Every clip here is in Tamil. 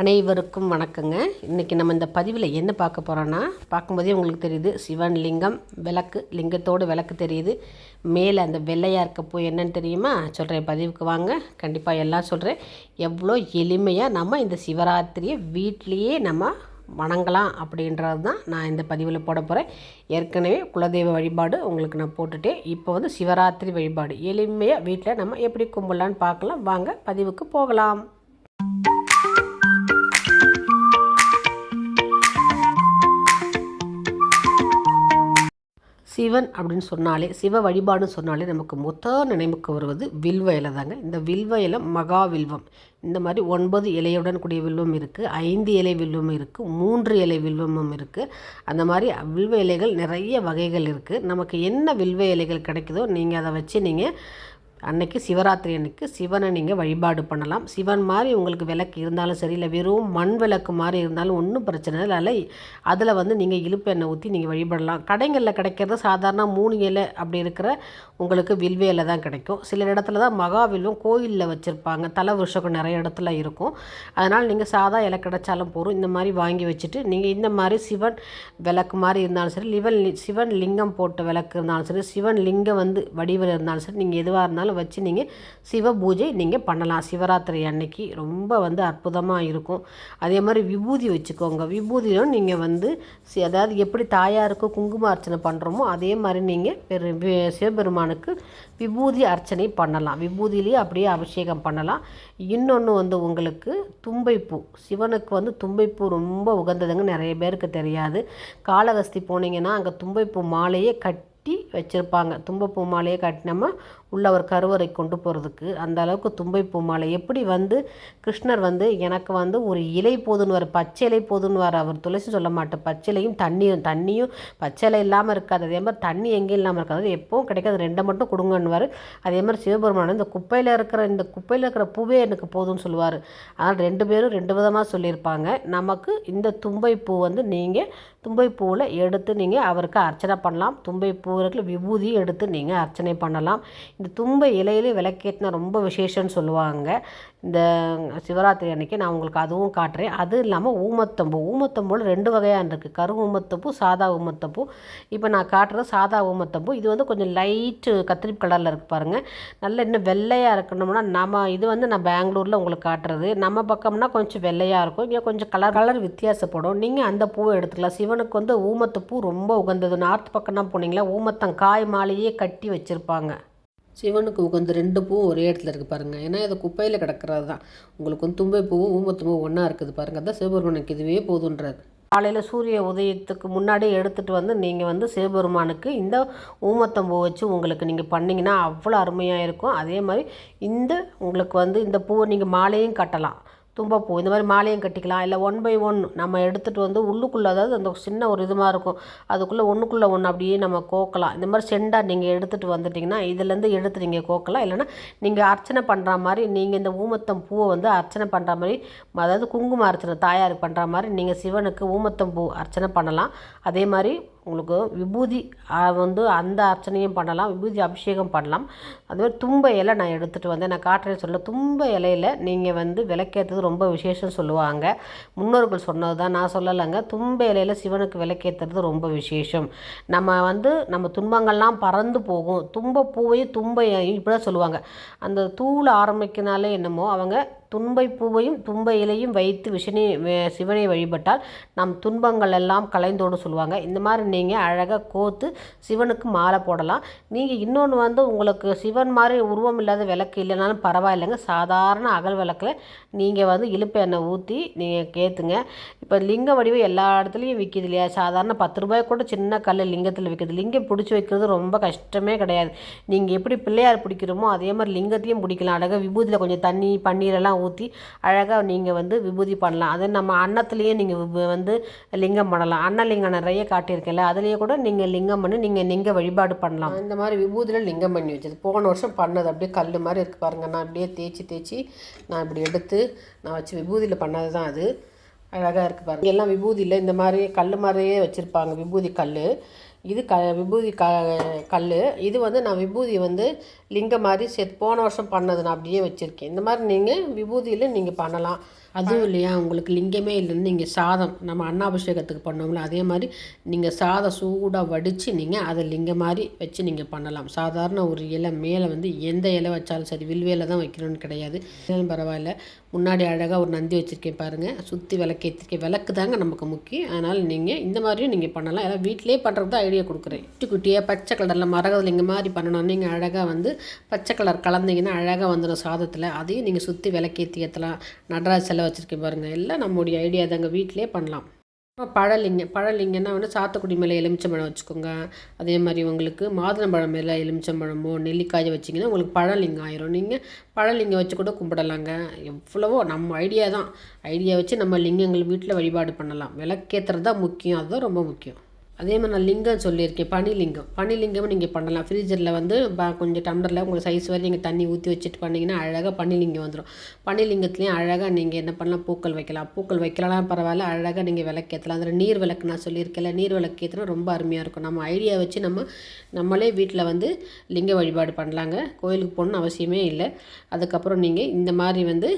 அனைவருக்கும் வணக்கங்க. இன்றைக்கி நம்ம இந்த பதிவில் என்ன பார்க்க போகிறோன்னா பார்க்கும்போதே உங்களுக்கு தெரியுது சிவன் லிங்கம் விளக்கு லிங்கத்தோடு விளக்கு தெரியுது. மேலே அந்த வெள்ளையாக இருக்க போய் என்னன்னு தெரியுமா? சொல்கிறேன் பதிவுக்கு வாங்க. கண்டிப்பாக எல்லாம் சொல்கிறேன் எவ்வளோ எளிமையாக நம்ம இந்த சிவராத்திரியை வீட்லேயே நம்ம வணங்கலாம் அப்படின்றது தான் நான் இந்த பதிவில் போட போகிறேன் ஏற்கனவே குலதெய்வ வழிபாடு உங்களுக்கு நான் போட்டுட்டேன். இப்போ வந்து சிவராத்திரி வழிபாடு. எளிமையாக வீட்டில் நம்ம எப்படி கும்பிடலான்னு பார்க்கலாம். வாங்க பதிவுக்கு போகலாம். சிவன் அப்படின்னு சொன்னாலே சிவ வழிபாடுன்னு சொன்னாலே நமக்கு மொத்த நினைவுக்கு வருவது வில்வ இலை தாங்க. இந்த வில்வ இலை மகா வில்வம். இந்த மாதிரி ஒன்பது இலையுடன் கூடிய வில்வம் இருக்குது ஐந்து இலை வில்வம் இருக்குது மூன்று இலை வில்வமும் இருக்குது அந்த மாதிரி வில்வ இலைகள் நிறைய வகைகள் இருக்குது நமக்கு என்ன வில்வ இலைகள் கிடைக்குதோ நீங்கள் அதை வச்சு நீங்கள் அன்னைக்கு சிவராத்திரி அன்னைக்கு சிவனை நீங்கள் வழிபாடு பண்ணலாம். சிவன் மாதிரி உங்களுக்கு விளக்கு இருந்தாலும் சரி இல்லை வெறும் மண் விளக்கு மாதிரி இருந்தாலும் ஒன்றும் பிரச்சனை இல்லை. அதில் அதில் வந்து நீங்கள் இழுப்பு எண்ணெய் ஊற்றி நீங்கள் வழிபடலாம். கடைகளில் கிடைக்கிறது சாதாரண மூணு இலை அப்படி இருக்கிற உங்களுக்கு வில்வ தான் கிடைக்கும். சில இடத்துல தான் மகா வில்வம் கோயிலில் வச்சுருப்பாங்க. தலை வருஷம் நிறைய இடத்துல இருக்கும். அதனால் நீங்கள் சாதா இலை கிடைச்சாலும் போதும். இந்த மாதிரி வாங்கி வச்சுட்டு நீங்கள் இந்த மாதிரி சிவன் விளக்கு மாதிரி இருந்தாலும் சரி லிவன் சிவன் லிங்கம் போட்ட விளக்கு இருந்தாலும் சரி சிவன் லிங்கம் வந்து வடிவில் இருந்தாலும் சரி நீங்கள் எதுவாக இருந்தாலும் இருந்தாலும் வச்சு நீங்கள் சிவ பூஜை நீங்கள் பண்ணலாம். சிவராத்திரி அன்னைக்கு ரொம்ப வந்து அற்புதமாக இருக்கும். அதே மாதிரி விபூதி வச்சுக்கோங்க. விபூதியும் நீங்கள் வந்து அதாவது எப்படி தாயாருக்கு குங்கும அர்ச்சனை பண்ணுறோமோ அதே மாதிரி நீங்கள் பெரு வி- சிவபெருமானுக்கு விபூதி அர்ச்சனை பண்ணலாம். விபூதியிலேயே அப்படியே அபிஷேகம் பண்ணலாம். இன்னொன்று வந்து உங்களுக்கு தும்பைப்பூ. சிவனுக்கு வந்து தும்பைப்பூ ரொம்ப உகந்ததுங்க. நிறைய பேருக்கு தெரியாது. காளகஸ்தி போனீங்கன்னா அங்கே தும்பைப்பூ மாலையே கட்டி வச்சுருப்பாங்க. தும்பப்பூ மாலையை கட்டினோம்னா உள்ள ஒரு கருவறை கொண்டு போகிறதுக்கு அந்த அளவுக்கு பூ மாலை எப்படி வந்து கிருஷ்ணர் வந்து எனக்கு வந்து ஒரு இலை போதுன்னு பச்சை இலை போதுன்னு அவர் துளசி சொல்ல மாட்டேன் பச்சை இலையும் தண்ணியும் தண்ணியும் பச்சை இலை இல்லாமல் இருக்காது. அதே மாதிரி தண்ணி எங்கேயும் இல்லாமல் இருக்காது. எப்போவும் எப்பவும் கிடைக்காது. ரெண்டை மட்டும் கொடுங்கன்னுவார். அதே மாதிரி சிவபெருமான் இந்த குப்பையில் இருக்கிற இந்த குப்பையில் இருக்கிற பூவே எனக்கு போதும்னு சொல்லுவார். அதனால் ரெண்டு பேரும் ரெண்டு விதமாக சொல்லியிருப்பாங்க. நமக்கு இந்த தும்பை பூ வந்து நீங்கள் தும்பை பூவில் எடுத்து நீங்கள் அவருக்கு அர்ச்சனை பண்ணலாம். தும்பை பூவில் விபூதியும் எடுத்து நீங்கள் அர்ச்சனை பண்ணலாம். இந்த தும்பை இலையிலே விளக்கேற்றினா ரொம்ப விசேஷம்னு சொல்லுவாங்க. இந்த சிவராத்திரி அன்னைக்கு நான் உங்களுக்கு அதுவும் காட்டுறேன். அது இல்லாமல் ஊமத்தம்பூ. ஊமத்தம்பூவில் ரெண்டு வகையாக இருக்குது கரு ஊமத்தம்பூ சாதா ஊமத்தம்பூ. இப்போ நான் காட்டுறது சாதா ஊமத்தம்பூ. இது வந்து கொஞ்சம் லைட்டு கத்திரி கலரில் இருக்குது பாருங்கள் நல்ல இன்னும் வெள்ளையாக இருக்கணும்னா நம்ம இது வந்து நான் பெங்களூரில் உங்களுக்கு காட்டுறது. நம்ம பக்கம்னா கொஞ்சம் வெள்ளையாக இருக்கும். இங்கே கொஞ்சம் கலர் கலர் வித்தியாசப்படும். நீங்கள் அந்த பூவை எடுத்துக்கலாம். சிவனுக்கு வந்து ஊமத்தப்பூ ரொம்ப உகந்தது. நார்த் பக்கம்னா போனீங்களா ஊமத்தங்காய் மாலையே கட்டி வச்சுருப்பாங்க. சிவனுக்கு உகந்த ரெண்டு பூவும் ஒரே இடத்துல இருக்குது பாருங்கள் ஏன்னா இது குப்பையில் கிடக்கிறது தான் உங்களுக்கு வந்து தும்பை பூவும் ஊமத்தும்பூவும் ஒன்றா இருக்குது பாருங்கள் அதான் சிவபெருமானுக்கு இதுவே போதுன்றார். காலையில் சூரிய உதயத்துக்கு முன்னாடி எடுத்துகிட்டு வந்து நீங்கள் வந்து சிவபெருமானுக்கு இந்த ஊமத்தம்பூ வச்சு உங்களுக்கு நீங்கள் பண்ணிங்கன்னா அவ்வளோ அருமையாக இருக்கும். அதே மாதிரி இந்த உங்களுக்கு வந்து இந்த பூவை நீங்கள் மாலையும் கட்டலாம். தும்பப்பூ இந்த மாதிரி மாலையும் கட்டிக்கலாம். இல்லை ஒன் பை ஒன் நம்ம எடுத்துகிட்டு வந்து உள்ளுக்குள்ளே அதாவது அந்த சின்ன ஒரு இதுமாக இருக்கும். அதுக்குள்ளே ஒன்றுக்குள்ளே ஒன்று அப்படியே நம்ம கோக்கலாம். இந்த மாதிரி செண்டாக நீங்கள் எடுத்துகிட்டு வந்துட்டிங்கன்னா இதுலேருந்து எடுத்து நீங்கள் கோக்கலாம். இல்லைன்னா நீங்கள் அர்ச்சனை பண்ணுற மாதிரி நீங்கள் இந்த ஊமத்தம் பூவை வந்து அர்ச்சனை பண்ணுற மாதிரி அதாவது குங்கும அர்ச்சனை தாயாருக்கு பண்ணுற மாதிரி நீங்கள் சிவனுக்கு ஊமத்தம் பூ அர்ச்சனை பண்ணலாம். அதே மாதிரி உங்களுக்கு விபூதி வந்து அந்த அர்ச்சனையும் பண்ணலாம் விபூதி அபிஷேகம் பண்ணலாம். அதுமாதிரி தும்ப இலை நான் எடுத்துகிட்டு வந்தேன். நான் காட்டுறேன்னு சொல்ல தும்ப இலையில் நீங்கள் வந்து விளக்கேற்றது ரொம்ப விசேஷம் சொல்லுவாங்க. முன்னோர்கள் சொன்னது தான் நான் சொல்லலைங்க. தும்ப இலையில் சிவனுக்கு விளக்கேற்றுறது ரொம்ப விசேஷம். நம்ம வந்து நம்ம துன்பங்கள்லாம் பறந்து போகும். தும்ப பூவையும் தும்ப இப்படி தான் சொல்லுவாங்க. அந்த தூள் ஆரம்பிக்கினாலே என்னமோ அவங்க துன்பை பூவையும் தும்ப இலையும் வைத்து விஷனை சிவனை வழிபட்டால் நம் துன்பங்கள் எல்லாம் கலைந்தோடு சொல்லுவாங்க. இந்த மாதிரி நீங்கள் அழகாக கோத்து சிவனுக்கு மாலை போடலாம். நீங்கள் இன்னொன்று வந்து உங்களுக்கு சிவன் மாதிரி உருவம் இல்லாத விளக்கு இல்லைனாலும் பரவாயில்லைங்க. சாதாரண அகல் விளக்கில் நீங்கள் வந்து இழுப்பு எண்ணெய் ஊற்றி நீங்கள் கேத்துங்க. இப்போ லிங்க வடிவம் எல்லா இடத்துலையும் விற்கிது இல்லையா? சாதாரண பத்து ரூபாய் கூட சின்ன கல் லிங்கத்தில் விற்கிது லிங்கம் பிடிச்சி வைக்கிறது ரொம்ப கஷ்டமே கிடையாது. நீங்கள் எப்படி பிள்ளையார் பிடிக்கிறோமோ அதே மாதிரி லிங்கத்தையும் பிடிக்கலாம். அழகாக விபூதியில் கொஞ்சம் தண்ணி பன்னீரெல்லாம் ஊற்றி அழகாக நீங்கள் வந்து விபூதி பண்ணலாம். அதே நம்ம அன்னத்துலேயே நீங்கள் வந்து லிங்கம் பண்ணலாம். அன்னலிங்கம் நிறைய காட்டியிருக்கேன்ல அதுலேயே கூட நீங்கள் லிங்கம் பண்ணி நீங்கள் லிங்க வழிபாடு பண்ணலாம். இந்த மாதிரி விபூதியில் லிங்கம் பண்ணி வச்சது. போன வருஷம் பண்ணது. அப்படியே கல் மாதிரி இருக்குது பாருங்கள் நான் அப்படியே தேய்ச்சி தேய்ச்சி நான் இப்படி எடுத்து நான் வச்சு விபூதியில் பண்ணது தான் அது. அழகாக இருக்குது பாருங்கள் எல்லாம் விபூதியில் இந்த மாதிரி கல் மாதிரியே வச்சுருப்பாங்க. விபூதி கல் இது க விபூதி க கல் இது வந்து நான் விபூதி வந்து லிங்கம் மாதிரி செத் போன வருஷம் பண்ணது நான் அப்படியே வச்சுருக்கேன். இந்த மாதிரி நீங்கள் விபூதியில் நீங்கள் பண்ணலாம். அதுவும் இல்லையா? உங்களுக்கு லிங்கமே இல்லைன்னு நீங்கள் சாதம் நம்ம அன்னாபிஷேகத்துக்கு பண்ணோம்ல அதே மாதிரி நீங்கள் சாதம் சூடாக வடித்து நீங்கள் அதை லிங்கம் மாதிரி வச்சு நீங்கள் பண்ணலாம். சாதாரண ஒரு இலை மேலே வந்து எந்த இலை வச்சாலும் சரி வில்வேல தான் வைக்கணும்னு கிடையாது. பரவாயில்ல. முன்னாடி அழகாக ஒரு நந்தி வச்சுருக்கேன் பாருங்கள் சுற்றி விளக்கேற்றிருக்கேன் விளக்கு தாங்க நமக்கு முக்கியம். அதனால் நீங்கள் இந்த மாதிரியும் நீங்கள் பண்ணலாம். ஏதாவது வீட்டிலே பண்ணுறது தான் ஐடியா கொடுக்குறேன். குட்டி குட்டியாக பச்சை கலரில் மரகத லிங்கம் மாதிரி பண்ணணும் நீங்கள் அழகாக வந்து பச்சை கலர் கலந்தீங்கன்னா அழகாக வந்துடும் சாதத்தில். அதையும் நீங்கள் சுற்றி விளக்கேற்றி ஏற்றலாம் நடராஜ் செலவு வச்சுருக்கேன் பாருங்கள் எல்லாம் நம்முடைய ஐடியா தாங்க. வீட்டிலே பண்ணலாம். அப்புறம் பழலிங்கம் பழலிங்கன்னா வந்து சாத்துக்குடி மேலே எலுமிச்சம்பழம் வச்சுக்கோங்க. அதே மாதிரி உங்களுக்கு மாதுளம்பழம் மேலே எலுமிச்சம்பழமோ நெல்லிக்காயை வச்சிங்கன்னா உங்களுக்கு பழலிங்கம் ஆயிரும். நீங்கள் பழலிங்கம் வச்சு கூட கும்பிடலாங்க. எவ்வளவோ நம்ம ஐடியா தான். ஐடியா வச்சு நம்ம லிங்கங்கள் வீட்டில் வழிபாடு பண்ணலாம். விளக்கேற்றுறது தான் முக்கியம். அதுதான் ரொம்ப முக்கியம். அதே மாதிரி நான் லிங்கம் சொல்லியிருக்கேன் பனிலிங்கம். பனிலிங்கமும் நீங்கள் பண்ணலாம். ஃப்ரீஜரில் வந்து ப கொஞ்சம் டம்ளரில் உங்களுக்கு சைஸ் வரை நீங்கள் தண்ணி ஊற்றி வச்சுட்டு பண்ணிங்கன்னா அழகாக பனிலிங்கம் வந்துடும் பனிலிங்கத்துலேயும் அழகாக நீங்கள் என்ன பண்ணலாம் பூக்கள் வைக்கலாம். பூக்கள் வைக்கலாம் பரவாயில்ல அழகாக நீங்கள் விளக்கேற்றலாம் அதில் நீர் விளக்கு நான் சொல்லியிருக்கேன் நீர் விளக்கு ஏற்றினா ரொம்ப அருமையாக இருக்கும். நம்ம ஐடியா வச்சு நம்ம நம்மளே வீட்டில் வந்து லிங்க வழிபாடு பண்ணலாங்க. கோயிலுக்கு போகணுன்னு அவசியமே இல்லை. அதுக்கப்புறம் நீங்கள் இந்த மாதிரி வந்து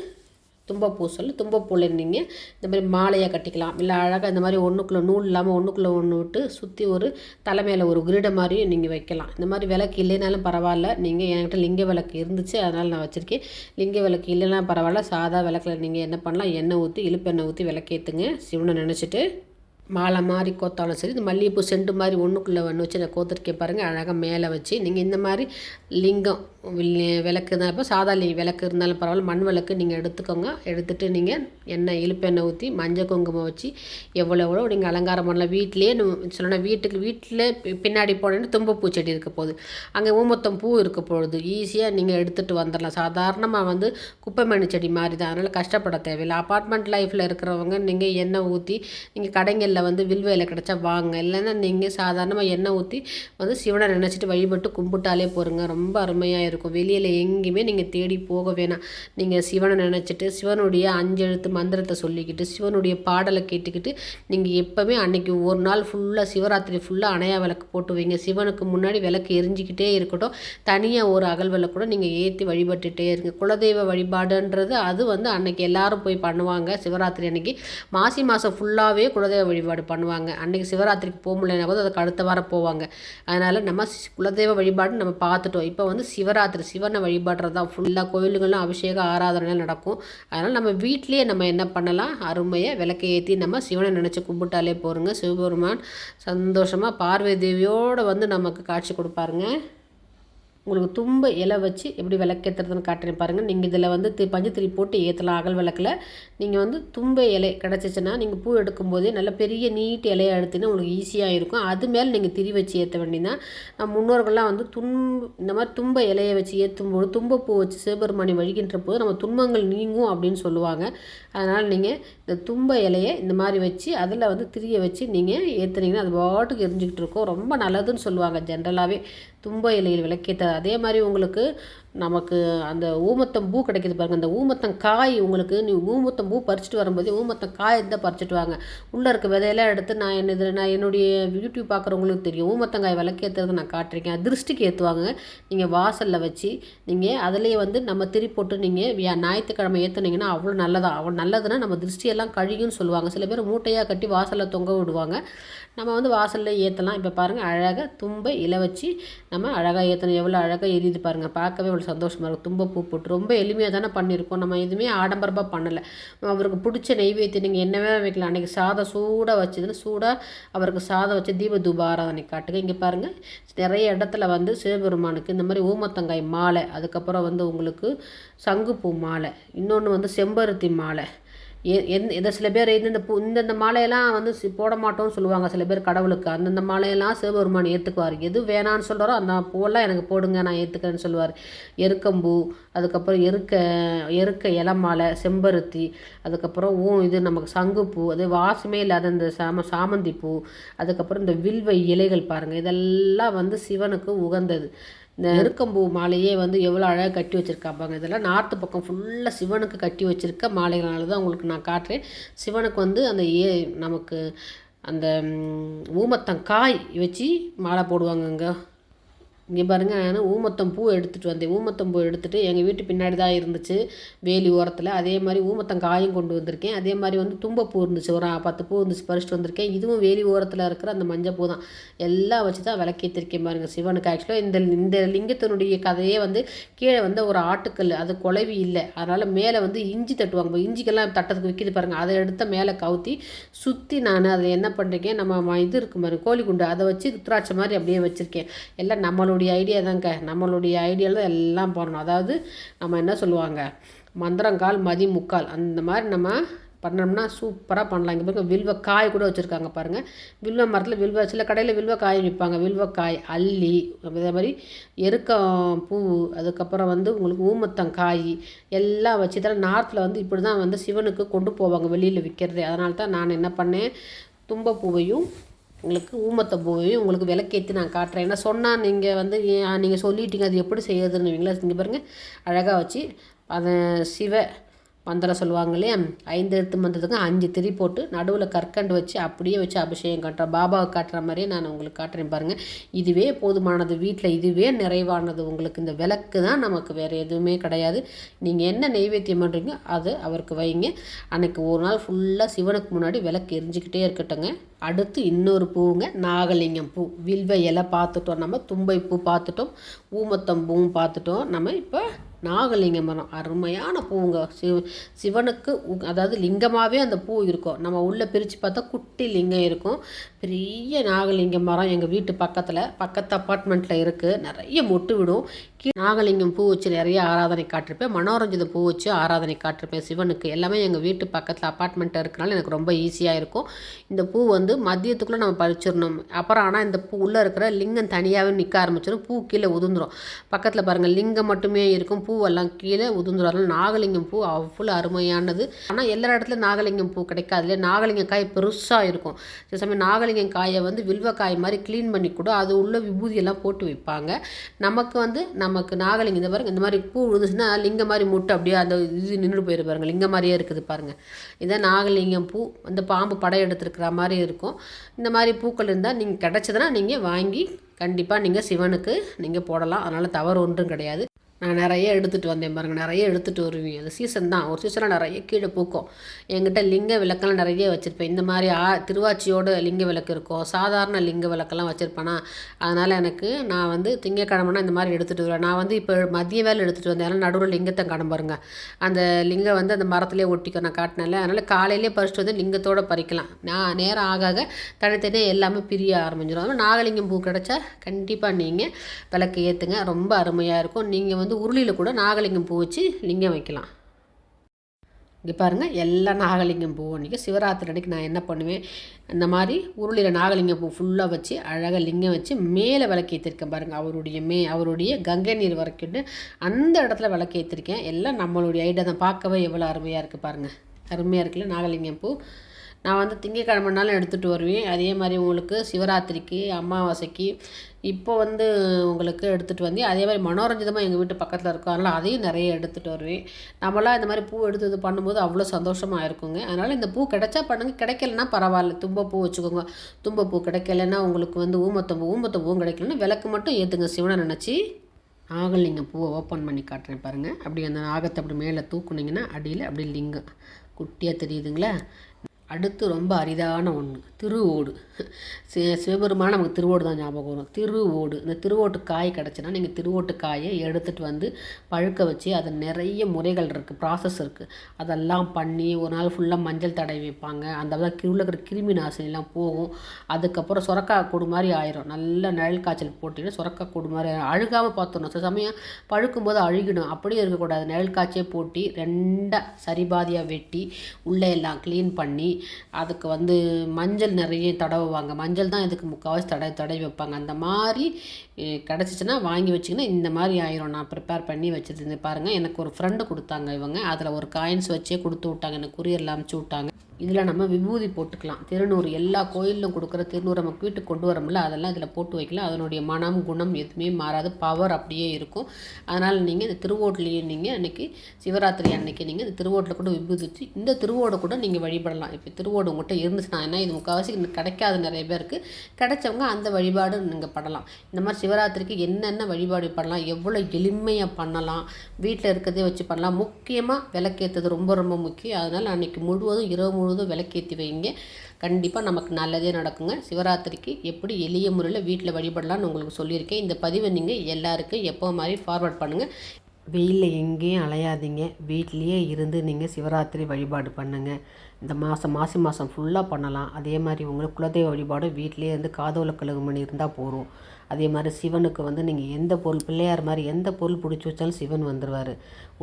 தும்பப்பூ சொல்லி தும்பப்பூவில் நீங்கள் இந்த மாதிரி மாலையாக கட்டிக்கலாம். இல்லை அழகாக இந்த மாதிரி ஒன்றுக்குள்ளே நூல் இல்லாமல் ஒன்றுக்குள்ளே ஒன்று விட்டு சுற்றி ஒரு தலைமையில் ஒரு கிரீடம் மாதிரியும் நீங்கள் வைக்கலாம். இந்த மாதிரி விளக்கு இல்லைனாலும் பரவாயில்ல. நீங்கள் என்கிட்ட லிங்க விளக்கு இருந்துச்சு அதனால் நான் வச்சுருக்கேன். லிங்க விளக்கு இல்லைனா பரவாயில்ல. சாதா விளக்கில் நீங்கள் என்ன பண்ணலாம்? எண்ணெய் ஊற்றி இழுப்பெண்ணெய் ஊற்றி விளக்கேற்றுங்க சிவனை நினச்சிட்டு மாலை மாதிரி கோத்தாலும் சரி இந்த மல்லிகைப்பூ செண்டு மாதிரி ஒன்றுக்குள்ளே ஒன்று வச்சு நான் கோத்துருக்கே பாருங்கள் அழகாக மேலே வச்சு நீங்கள் இந்த மாதிரி லிங்கம் விளக்கு தான் இப்போ சாதா விளக்கு இருந்தாலும் பரவாயில்ல. மண் விளக்கு நீங்கள் எடுத்துக்கோங்க. எடுத்துகிட்டு நீங்கள் எண்ணெய் இழுப்பெண்ணெய் ஊற்றி மஞ்சள் குங்குமம் வச்சு எவ்வளோ எவ்வளோ நீங்கள் அலங்காரம் பண்ணலாம். வீட்டிலேயே சொல்லணும் வீட்டுக்கு வீட்டில் பின்னாடி போனேன்னு தும்பப்பூ செடி இருக்க போகுது. அங்கே ஊமத்தம் பூ இருக்க போகுது. ஈஸியாக நீங்கள் எடுத்துகிட்டு வந்துடலாம். சாதாரணமாக வந்து குப்பைமணி செடி மாதிரி தான். அதனால் கஷ்டப்பட தேவையில்லை. அப்பார்ட்மெண்ட் லைஃப்பில் இருக்கிறவங்க நீங்கள் எண்ணெய் ஊற்றி நீங்கள் கடைங்களில் வந்து வில்வையில் கிடச்சா வாங்க. இல்லைன்னா நீங்கள் சாதாரணமாக எண்ணெய் ஊற்றி வந்து சிவனை நினச்சிட்டு வழிபட்டு கும்பிட்டாலே போருங்க. ரொம்ப அருமையாக இருக்கும். வெளியில் எங்கேயுமே நீங்கள் தேடி போக வேணாம். நீங்கள் சிவனை நினச்சிட்டு சிவனுடைய அஞ்செழுத்து மந்திரத்தை சொல்லிக்கிட்டு சிவனுடைய பாடலை கேட்டுக்கிட்டு நீங்கள் எப்போவுமே அன்றைக்கி ஒரு நாள் ஃபுல்லாக சிவராத்திரி ஃபுல்லாக அணையா விளக்கு போட்டு வைங்க. சிவனுக்கு முன்னாடி விளக்கு எரிஞ்சிக்கிட்டே இருக்கட்டும். தனியாக ஒரு அகல் விளக்கு கூட நீங்கள் ஏற்றி வழிபட்டுட்டே இருங்க. குலதெய்வ வழிபாடுன்றது அது வந்து அன்றைக்கி எல்லாரும் போய் பண்ணுவாங்க. சிவராத்திரி அன்னைக்கு மாசி மாதம் ஃபுல்லாகவே குலதெய்வ வழிபாடு பண்ணுவாங்க. அன்றைக்கி சிவராத்திரிக்கு போக முடியலைன்னா கூட அதுக்கு அடுத்த வாரம் போவாங்க. அதனால் நம்ம குலதெய்வ வழிபாடு நம்ம பார்த்துட்டோம். இப்போ வந்து நவராத்திரி சிவனை வழிபாடுறது தான் ஃபுல்லாக கோயிலுங்களும் அபிஷேக ஆராதனை நடக்கும். அதனால் நம்ம வீட்லேயே நம்ம என்ன பண்ணலாம்? அருமையை விளக்கை ஏற்றி நம்ம சிவனை நினச்சி கும்பிட்டாலே போருங்க. சிவபெருமான் சந்தோஷமாக பார்வதி தேவியோடு வந்து நமக்கு காட்சி கொடுப்பாருங்க. உங்களுக்கு தும்ப இலை வச்சு எப்படி விளக்கேற்றுறதுன்னு காட்டுறேன் பாருங்கள் நீங்கள் இதில் வந்து தி பஞ்சுத்திரி போட்டு ஏற்றலாம் அகல் விளக்கில். நீங்கள் வந்து தும்ப இலை கிடச்சிச்சின்னா நீங்கள் பூ எடுக்கும்போதே நல்ல பெரிய நீட் இலையை எடுத்தீங்கன்னா உங்களுக்கு ஈஸியாக இருக்கும். அது மேலே நீங்கள் திரி வச்சு ஏற்ற வேண்டியதான் நம்ம முன்னோர்கள்லாம் வந்து துன்ப இந்த மாதிரி தும்ப இலையை வச்சு ஏற்றும்போது தும்பப்பூ வச்சு சிவபெருமானி வழிகின்ற போது நம்ம துன்பங்கள் நீங்கும் அப்படின்னு சொல்லுவாங்க. அதனால் நீங்கள் இந்த தும்ப இலையை இந்த மாதிரி வச்சு அதில் வந்து திரியை வச்சு நீங்கள் ஏற்றுனீங்கன்னா அது பாட்டுக்கு எரிஞ்சிக்கிட்டு இருக்கும். ரொம்ப நல்லதுன்னு சொல்லுவாங்க ஜென்ரலாகவே தும்ப இலையில் விளக்கேற்ற அதே மாதிரி உங்களுக்கு நமக்கு அந்த ஊமத்தம் பூ கிடைக்கிது பாருங்க. அந்த ஊமத்தம் காய் உங்களுக்கு நீ ஊமத்தம் பூ பறிச்சுட்டு வரும்போது ஊமத்தம் காய் இருந்தால் பறிச்சுட்டு வாங்க. உள்ளே இருக்க விதையெல்லாம் எடுத்து நான் என்ன இதில் நான் என்னுடைய யூடியூப் பார்க்குறவங்களுக்கு தெரியும். ஊமத்தங்காய் விளக்கேற்றுறது நான் காட்டிருக்கேன். திருஷ்டிக்கு ஏற்றுவாங்க நீங்கள் வாசலில் வச்சு நீங்கள் அதுலேயே வந்து நம்ம திரி போட்டு நீங்கள் வியா ஞாயிற்றுக்கிழமை ஏற்றுனீங்கன்னா அவ்வளோ நல்லதாக அவ்வளோ நல்லதுன்னா நம்ம திருஷ்டியெல்லாம் கழியும்னு சொல்லுவாங்க. சில பேர் மூட்டையாக கட்டி வாசலில் தொங்க விடுவாங்க. நம்ம வந்து வாசலில் ஏற்றலாம் இப்போ பாருங்கள் அழகாக தும்பை இலை வச்சு நம்ம அழகாக ஏற்றணும் எவ்வளோ அழகாக எரியுது பாருங்கள் பார்க்கவே எவ்வளோ சந்தோஷமாக இருக்கும். தும்பப்பூ போட்டு ரொம்ப எளிமையாக தானே பண்ணியிருக்கோம். நம்ம எதுவுமே ஆடம்பரமாக பண்ணலை. அவருக்கு பிடிச்ச நெய்வேத்தியம் நீங்கள் என்னவே வைக்கலாம். அன்றைக்கி சாதம் சூடாக வச்சதுன்னு சூடாக அவருக்கு சாதம் வச்சு தீப தூபாராதனை காட்டுங்க. இங்கே பாருங்கள் நிறைய இடத்துல வந்து சிவபெருமானுக்கு இந்த மாதிரி ஊமத்தங்காய் மாலை அதுக்கப்புறம் வந்து உங்களுக்கு சங்குப்பூ மாலை இன்னொன்று வந்து செம்பருத்தி மாலை எந்த இதை சில பேர் இந்தந்த பூ இந்தந்த மாலையெல்லாம் வந்து சி- போட மாட்டோம்னு சொல்லுவாங்க. சில பேர் கடவுளுக்கு. அந்தந்த மாலையெல்லாம் சிவபெருமான் ஏற்றுக்குவார் எது வேணான்னு சொல்கிறாரோ அந்த பூவெல்லாம் எனக்கு போடுங்க நான் ஏற்றுக்கிறேன்னு சொல்லுவார். எருக்கம்பூ அதுக்கப்புறம் எருக்க எருக்க இலை மாலை செம்பருத்தி அதுக்கப்புறம் ஊ இது நமக்கு சங்குப்பூ அது வாசமே இல்லாத இந்த சாம சாமந்தி பூ அதுக்கப்புறம் இந்த வில்வை இலைகள் பாருங்கள் இதெல்லாம் வந்து சிவனுக்கு உகந்தது. இந்த எருக்கம்பூ மாலையே வந்து எவ்வளோ அழகாக கட்டி வச்சுருக்காப்பாங்க இதெல்லாம் நார்த்து பக்கம் ஃபுல்லாக சிவனுக்கு கட்டி வச்சுருக்க மாலைகளால தான் உங்களுக்கு நான் காட்டுறேன். சிவனுக்கு வந்து அந்த ஏ நமக்கு அந்த ஊமத்தங்காய் வச்சு மாலை போடுவாங்கங்க. இங்கே பாருங்கள் நான் ஊமத்தம் பூ எடுத்துகிட்டு வந்தேன். ஊமத்தம் பூ எடுத்துகிட்டு எங்கள் வீட்டு பின்னாடி தான் இருந்துச்சு வேலி ஓரத்தில். அதே மாதிரி ஊமத்தம் காயும் கொண்டு வந்திருக்கேன். அதே மாதிரி வந்து தும்பப்பூ இருந்துச்சு. ஒரு பத்து பூ இருந்துச்சு பறிச்சுட்டு வந்திருக்கேன். இதுவும் வேலி ஓரத்தில் இருக்கிற அந்த மஞ்சள் பூ தான். எல்லாம் வச்சு தான் விளக்கேற்றிருக்கேன் பாருங்கள் சிவனுக்கு. ஆக்சுவலாக இந்த இந்த லிங்கத்தினுடைய கதையே வந்து கீழே வந்து ஒரு ஆட்டுக்கல். அது குலவி இல்லை. அதனால் மேலே வந்து இஞ்சி தட்டுவாங்க. இஞ்சிக்கெல்லாம் தட்டத்துக்கு விற்கிது பாருங்கள் அதை எடுத்த மேலே கவுத்தி சுற்றி நான் அதில் என்ன பண்ணுறேன் நம்ம இது இருக்கு பாருங்கள் கோழி குண்டு அதை வச்சு ருத்ராட்சை மாதிரி அப்படியே வச்சுருக்கேன். எல்லாம் நம்மளுடைய ஐடியா தாங்க. நம்மளுடைய ஐடியாவில் தான் எல்லாம் பண்ணணும். அதாவது நம்ம என்ன சொல்லுவாங்க? மந்திரங்கால் மதி முக்கால். அந்த மாதிரி நம்ம பண்ணோம்னா சூப்பராக பண்ணலாம். இங்கே பாருங்க வில்வ காய் கூட வச்சுருக்காங்க பாருங்கள் வில்வ மரத்தில் வில்வ சில கடையில் வில்வ காய் விற்பாங்க. வில்வ காய் அல்லி அதே மாதிரி எருக்கம் பூ அதுக்கப்புறம் வந்து உங்களுக்கு ஊமத்தங்காய் எல்லாம் வச்சு தான் நார்த்தில் வந்து இப்படி தான் வந்து சிவனுக்கு கொண்டு போவாங்க வெளியில் விற்கிறதே அதனால தான் நான் என்ன பண்ணேன்? தும்பப்பூவையும் உங்களுக்கு ஊமத்தை போய் உங்களுக்கு விளக்கேற்றி நான் காட்டுறேன். ஏன்னா சொன்னால் நீங்கள் வந்து நீங்கள் சொல்லிட்டீங்க அது எப்படி செய்யறதுன்னு இங்கே பாருங்கள் அழகாக வச்சு அதை சிவ மந்திரம் சொல்லுவாங்க இல்லையா? ஐந்து எழுத்து மந்திரத்துக்கு அஞ்சு திரி போட்டு நடுவில் கற்கண்டு வச்சு அப்படியே வச்சு அபிஷேகம் காட்டுறேன் பாபாவை காட்டுற மாதிரியே நான் உங்களுக்கு காட்டுறேன் பாருங்கள் இதுவே போதுமானது. வீட்டில் இதுவே நிறைவானது. உங்களுக்கு இந்த விளக்கு தான் நமக்கு வேறு எதுவுமே கிடையாது. நீங்கள் என்ன நெய்வேத்தியம் பண்ணுறீங்க அது அவருக்கு வைங்க. அன்றைக்கி ஒரு நாள் ஃபுல்லாக சிவனுக்கு முன்னாடி விளக்கு எரிஞ்சிக்கிட்டே இருக்கட்டுங்க. அடுத்து இன்னொரு பூவுங்க நாகலிங்கம் பூ. வில்வ இலை பார்த்துட்டோம் நம்ம தும்பை பூ பார்த்துட்டோம் ஊமத்தம் பூவும் பார்த்துட்டோம். நம்ம இப்போ நாகலிங்க மரம் அருமையான பூங்க சிவ சிவனுக்கு அதாவது லிங்கமாகவே அந்த பூ இருக்கும். நம்ம உள்ளே பிரித்து பார்த்தா குட்டி லிங்கம் இருக்கும். பெரிய நாகலிங்க மரம் எங்கள் வீட்டு பக்கத்தில் பக்கத்து அப்பார்ட்மெண்ட்டில் இருக்குது நிறைய மொட்டு விடும். நாகலிங்கம் பூ வச்சு நிறைய ஆராதனை காட்டிருப்பேன். மனோரஞ்சித பூ வச்சு ஆராதனை காட்டிருப்பேன் சிவனுக்கு. எல்லாமே எங்கள் வீட்டு பக்கத்தில் அப்பார்ட்மெண்ட்டாக இருக்கனால எனக்கு ரொம்ப ஈஸியாக இருக்கும். இந்த பூ வந்து மதியத்துக்குள்ளே நம்ம பறிச்சிடணும். அப்புறம் ஆனால் இந்த பூ உள்ளே இருக்கிற லிங்கம் தனியாகவே நிற்க ஆரம்பிச்சிடும். பூ கீழே உதிர்ந்துடும் பக்கத்தில் பாருங்கள் லிங்கம் மட்டுமே இருக்கும். பூவெல்லாம் கீழே உதிர்ந்துடும் அதனால் நாகலிங்கம் பூ அவ்வளோ அருமையானது. ஆனால் எல்லா இடத்துல நாகலிங்கம் பூ கிடைக்காது இல்லையா? நாகலிங்கம் காய் பெருசாக இருக்கும். சில சமயம் நாகலிங்கம் காயை வந்து வில்வக்காய் மாதிரி க்ளீன் பண்ணி கூட அது உள்ள விபூதியெல்லாம் போட்டு வைப்பாங்க. நமக்கு வந்து நமக்கு நாகலிங்கம் இந்த பாருங்க இந்த மாதிரி பூ விழுந்துச்சுன்னா லிங்கம் மாதிரி முட்டை அப்படியே அந்த இது நின்று போயிரு பாருங்க லிங்கம் மாதிரியே இருக்குது பாருங்கள் இதான் நாகலிங்கம் பூ அந்த பாம்பு படம் எடுத்துருக்கிற மாதிரி இருக்கும். இந்த மாதிரி பூக்கள் இருந்தால் நீங்கள் கிடச்சதுன்னா நீங்கள் வாங்கி கண்டிப்பாக நீங்கள் சிவனுக்கு நீங்கள் போடலாம். அதனால் தவறு ஒன்றும் கிடையாது. நான் நிறைய எடுத்துகிட்டு வந்தேன் பாருங்கள் நிறைய எடுத்துகிட்டு வருவேன். அது சீசன் தான். ஒரு சீசனில் நிறைய கீழே பூக்கும். என்கிட்ட லிங்க விளக்கெல்லாம் நிறைய வச்சுருப்பேன். இந்த மாதிரி ஆ திருவாச்சியோட லிங்க விளக்கு இருக்கும். சாதாரண லிங்க விளக்கெல்லாம் வச்சுருப்பேனா அதனால் எனக்கு நான் வந்து திங்கக்கிழமைனா இந்த மாதிரி எடுத்துகிட்டு வருவேன். நான் வந்து இப்போ மதிய வேலை எடுத்துகிட்டு வந்தேன். அதனால் நடுவில் லிங்கத்தை காணும் பாருங்க. அந்த லிங்கம் வந்து அந்த மரத்துலேயே ஒட்டிக்கோ நான் காட்டினேன்ல. அதனால் காலையிலே பறிச்சுட்டு வந்து லிங்கத்தோடு பறிக்கலாம். நான் நேரம் ஆக ஆக தனித்தனியாக எல்லாமே பிரிய ஆரம்பிச்சிடும் அதனால் நாகலிங்கம் பூ கிடச்சா கண்டிப்பாக நீங்கள் விளக்கு ஏற்றுங்க ரொம்ப அருமையாக இருக்கும். நீங்கள் வந்து வந்து உருளியில் கூட நாகலிங்கம் பூ வச்சு லிங்கம் வைக்கலாம். இங்கே பாருங்கள் எல்லா நாகலிங்கம் பூ அன்றைக்கி சிவராத்திரி அன்றைக்கி நான் என்ன பண்ணுவேன்? இந்த மாதிரி உருளியில் நாகலிங்கம் பூ ஃபுல்லாக வச்சு அழகாக லிங்கம் வச்சு மேலே விளக்கேற்றிருக்கேன் பாருங்கள் அவருடைய மே அவருடைய கங்கை நீர் வரைக்கிட்டு அந்த இடத்துல விளக்கேற்றிருக்கேன் எல்லாம் நம்மளுடைய ஐடியா தான். பார்க்கவே எவ்வளோ அருமையாக இருக்குது பாருங்கள் அருமையாக இருக்குல்ல நாகலிங்கம் பூ. நான் வந்து திங்கக்கிழமைனாலும் எடுத்துகிட்டு வருவேன். அதே மாதிரி உங்களுக்கு சிவராத்திரிக்கு அமாவாசைக்கு இப்போ வந்து உங்களுக்கு எடுத்துகிட்டு வந்து அதே மாதிரி மனோரஞ்சிதமாக எங்கள் வீட்டு பக்கத்தில் இருக்கும். அதனால் அதையும் நிறைய எடுத்துகிட்டு வருவேன். நம்மளாம் இந்த மாதிரி பூ எடுத்து இது பண்ணும்போது அவ்வளோ சந்தோஷமாக இருக்குங்க. அதனால் இந்த பூ கிடைச்சா பண்ணுங்கள் கிடைக்கலன்னா பரவாயில்ல. தும்பப்பூ வச்சுக்கோங்க. தும்பப்பூ கிடைக்கலன்னா உங்களுக்கு வந்து ஊமத்தம்பூ ஊமத்தம்பூவும் கிடைக்கலன்னா விளக்கு மட்டும் ஏற்றுங்க சிவனை நினச்சி நாகலிங்கம் பூவை ஓப்பன் பண்ணி காட்டுறேன் பாருங்கள் அப்படி அந்த நாகத்தை அப்படி மேலே தூக்குனிங்கன்னா அடியில் அப்படி லிங்கம். குட்டியாக தெரியுதுங்களா? அடுத்து ரொம்ப அரிதான ஒன்று திருவோடு. சி சிவபெருமான நமக்கு திருவோடு தான் ஞாபகம் வரும். திருவோடு. இந்த திருவோட்டு காய் கிடச்சின்னா நீங்கள் திருவோட்டு காயை எடுத்துகிட்டு வந்து பழுக்க வச்சு அது நிறைய முறைகள் இருக்குது ப்ராசஸ் இருக்குது அதெல்லாம் பண்ணி ஒரு நாள் ஃபுல்லாக மஞ்சள் தடவி வைப்பாங்க. அந்த உள்ள இருக்கிற கிருமி நாசினிலாம் போகும். அதுக்கப்புறம் சுரக்காய் கூடு மாதிரி ஆயிரும். நல்ல நிழல் காய்ச்சல் போட்டுட்டு சுரக்காய் கூடு மாதிரி அழுகாமல் பார்த்துடணும். சில சமயம் பழுக்கும் போது அழுகிடும். அப்படியே இருக்கக்கூடாது. நிழல் காய்ச்சே போட்டி ரெண்டாக சரிபாதியாக வெட்டி உள்ளே எல்லாம் க்ளீன் பண்ணி அதுக்கு வந்து மஞ்சள் நிறைய தடவுவாங்க மஞ்சள் தான் இதுக்கு முக்கால்வாசி தட தடவி வைப்பாங்க. அந்த மாதிரி கிடச்சிச்சின்னா வாங்கி வச்சிங்கன்னா இந்த மாதிரி ஆயிரும். நான் ப்ரிப்பேர் பண்ணி வச்சுருந்து பாருங்கள் எனக்கு ஒரு ஃப்ரெண்டு கொடுத்தாங்க இவங்க. அதில் ஒரு காயின்ஸ் வச்சே கொடுத்து விட்டாங்க. எனக்கு குரியரில் அமுச்சு விட்டாங்க. இதில் நம்ம விபூதி போட்டுக்கலாம். திருநூறு எல்லா கோயிலும் கொடுக்குற திருநூறு நமக்கு வீட்டுக்கு கொண்டு வரோம்ல அதெல்லாம் இதில் போட்டு வைக்கலாம். அதனுடைய மனம் குணம் எதுவுமே மாறாது. பவர் அப்படியே இருக்கும். அதனால் நீங்கள் இந்த திருவோட்டிலையும் நீங்கள் அன்றைக்கி சிவராத்திரி அன்னைக்கு நீங்கள் இந்த திருவோட்டில் கூட விபூதி வச்சு இந்த திருவோடை கூட நீங்கள் வழிபடலாம். இப்போ திருவோடு உங்கள்கிட்ட இருந்துச்சுன்னா ஏன்னா இது முக்கால்வாசி கிடைக்காத நிறைய பேருக்கு. கிடைச்சவங்க அந்த வழிபாடு நீங்கள் படலாம். இந்த மாதிரி சிவராத்திரிக்கு என்னென்ன வழிபாடு பண்ணலாம் எவ்வளோ எளிமையாக பண்ணலாம் வீட்டில் இருக்கிறதே வச்சு பண்ணலாம். முக்கியமாக விளக்கேற்றது ரொம்ப ரொம்ப முக்கியம். அதனால் அன்றைக்கி முழுவதும் இரவு முழுவதும் விளக்கேற்றி வைங்க கண்டிப்பாக நமக்கு நல்லதே நடக்குங்க. சிவராத்திரிக்கு எப்படி எளிய முறையில் வீட்டில் வழிபடலாம்னு உங்களுக்கு சொல்லியிருக்கேன். இந்த பதிவை நீங்கள் எல்லாருக்கும் எப்போ மாதிரி ஃபார்வர்ட் பண்ணுங்கள் வெயிலில் எங்கேயும் அலையாதீங்க. வீட்லேயே இருந்து நீங்கள் சிவராத்திரி வழிபாடு பண்ணுங்கள் இந்த மாதம் மாசி மாதம் ஃபுல்லாக பண்ணலாம். அதே மாதிரி உங்களுக்கு குலதெய்வ வழிபாடு வீட்லேயே இருந்து காதோல கழுகு மணி இருந்தால் போதும். அதே மாதிரி சிவனுக்கு வந்து நீங்கள் எந்த பொருள் பிள்ளையார் மாதிரி எந்த பொருள் பிடிச்சி வச்சாலும் சிவன் வந்துடுவார்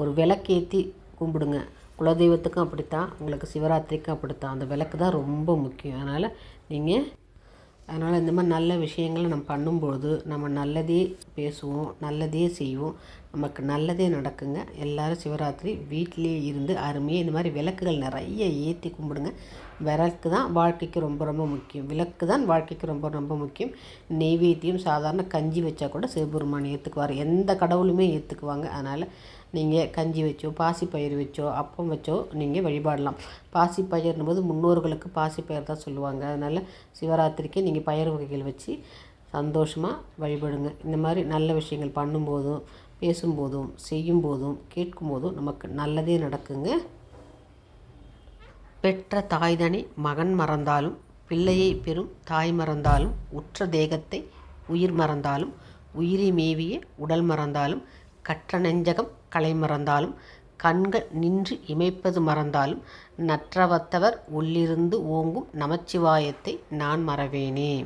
ஒரு விளக்கேற்றி கும்பிடுங்க. குலதெய்வத்துக்கும் அப்படித்தான் உங்களுக்கு சிவராத்திரிக்கும் அப்படித்தான். அந்த விளக்கு தான் ரொம்ப முக்கியம். அதனால் நீங்கள் அதனால் இந்த மாதிரி நல்ல விஷயங்களை நம்ம பண்ணும்பொழுது நம்ம நல்லதே பேசுவோம் நல்லதே செய்வோம். நமக்கு நல்லதே நடக்குங்க. எல்லோரும் சிவராத்திரி வீட்டிலேயே இருந்து அருமையாக இந்த மாதிரி விளக்குகள் நிறைய ஏற்றி கும்பிடுங்க. விளக்கு தான் வாழ்க்கைக்கு ரொம்ப ரொம்ப முக்கியம். விளக்கு தான் வாழ்க்கைக்கு ரொம்ப ரொம்ப முக்கியம். நெய்வேத்தியம் சாதாரண கஞ்சி வச்சா கூட சிவபெருமான் ஏற்றுக்குவார் எந்த கடவுளுமே ஏற்றுக்குவாங்க அதனால் நீங்கள் கஞ்சி வச்சோ பாசிப்பயிறு வச்சோ அப்பம் வச்சோ நீங்கள் வழிபாடலாம். பாசிப்பயிர்னும் போது முன்னோர்களுக்கு பாசிப்பயிர் தான் சொல்லுவாங்க. அதனால் சிவராத்திரிக்கு நீங்கள் பயிர் வகைகள் வச்சு சந்தோஷமாக வழிபடுங்க. இந்த மாதிரி நல்ல விஷயங்கள் பண்ணும்போதும் பேசும்போதும் செய்யும்போதும் கேட்கும்போதும் நமக்கு நல்லதே நடக்குங்க. பெற்ற தாய்தனி மகன் மறந்தாலும் பிள்ளையை பெறும் தாய் மறந்தாலும் உற்ற தேகத்தை உயிர் மறந்தாலும் உயிரை மேவிய உடல் மறந்தாலும் கற்ற நெஞ்சகம் கலை மறந்தாலும் கண்கள் நின்று இமைப்பது மறந்தாலும் நற்றவத்தவர் உள்ளிருந்து ஓங்கும் நமச்சிவாயத்தை நான் மறவேனே.